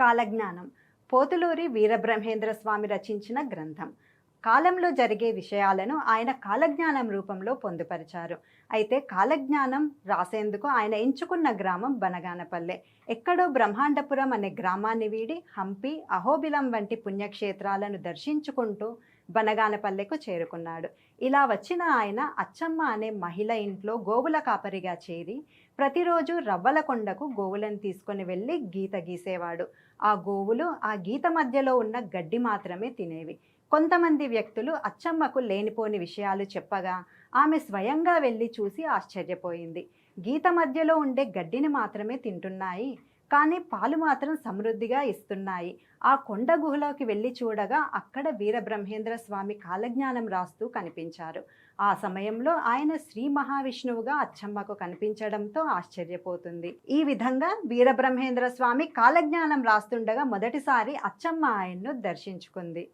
కాలజ్ఞానం. పోతులూరి వీరబ్రహ్మేంద్ర స్వామి రచించిన గ్రంథం. కాలంలో జరిగే విషయాలను ఆయన కాలజ్ఞానం రూపంలో పొందుపరిచారు. అయితే కాలజ్ఞానం రాసేందుకు ఆయన ఎంచుకున్న గ్రామం బనగానపల్లె. ఎక్కడో బ్రహ్మాండపురం అనే గ్రామాన్ని వీడి హంపి అహోబిలం వంటి పుణ్యక్షేత్రాలను దర్శించుకుంటూ బనగానపల్లెకు చేరుకున్నాడు. ఇలా వచ్చిన ఆయన అచ్చమ్మ అనే మహిళ ఇంట్లో గోవుల కాపరిగా చేరి ప్రతిరోజు రవ్వల కొండకు గోవులను తీసుకొని వెళ్ళి గీత గీసేవాడు. ఆ గోవులు ఆ గీత మధ్యలో ఉన్న గడ్డి మాత్రమే తినేవి. కొంతమంది వ్యక్తులు అచ్చమ్మకు లేనిపోని విషయాలు చెప్పగా ఆమె స్వయంగా వెళ్ళి చూసి ఆశ్చర్యపోయింది. గీత మధ్యలో ఉండే గడ్డిని మాత్రమే తింటున్నాయి. కానీ పాలు మాత్రం సమృద్ధిగా ఇస్తున్నాయి. ఆ కొండ గుహలోకి వెళ్ళి చూడగా అక్కడ వీరబ్రహ్మేంద్ర స్వామి కాలజ్ఞానం రాస్తూ కనిపించారు. ఆ సమయంలో ఆయన శ్రీ మహావిష్ణువుగా అచ్చమ్మకు కనిపించడంతో ఆశ్చర్యపోతుంది. ఈ విధంగా వీరబ్రహ్మేంద్ర స్వామి కాలజ్ఞానం రాస్తుండగా మొదటిసారి అచ్చమ్మ ఆయన్ను దర్శించుకుంది.